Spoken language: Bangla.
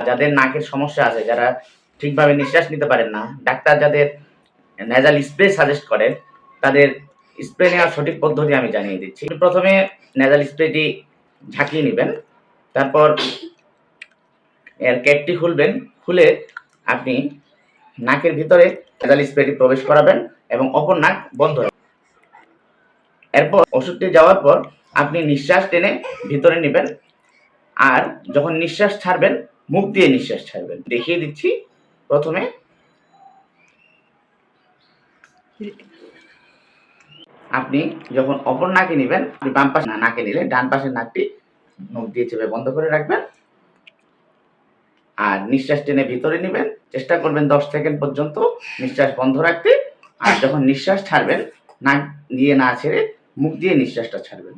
যাদের নাকের সমস্যা আছে, যারা ঠিকভাবে নিঃশ্বাস নিতে পারেন না, ডাক্তার যাদের নেজাল স্প্রে সাজেস্ট করেন, তাদের স্প্রে নেওয়ার সঠিক পদ্ধতি আমি জানিয়ে দিচ্ছি। প্রথমে নেজাল স্প্রেটি ঝাঁকিয়ে নেবেন, তারপর এর ক্যাপটি খুলবেন, খুলে আপনি নাকের ভিতরে নেজাল স্প্রেটি প্রবেশ করাবেন এবং অপর নাক বন্ধ এরপর ওষুধটি যাওয়ার পর আপনি নিঃশ্বাস টেনে ভিতরে নেবেন, আর যখন নিঃশ্বাস ছাড়বেন মুখ দিয়ে নিঃশ্বাস ছাড়বেন। দেখিয়ে দিচ্ছি প্রথমে। আপনি যখন অপর নাকে নেবেন বাম পাশে নাকে নিলে ডান পাশের নাকটি মুখ দিয়ে চেপে বন্ধ করে রাখবেন। আর নিঃশ্বাস টেনে ভিতরে নেবেন। চেষ্টা করবেন দশ সেকেন্ড পর্যন্ত নিঃশ্বাস বন্ধ রাখতে। আর যখন নিঃশ্বাস ছাড়বেন, নাক দিয়ে না ছেড়ে মুখ দিয়ে নিঃশ্বাসটা ছাড়বেন।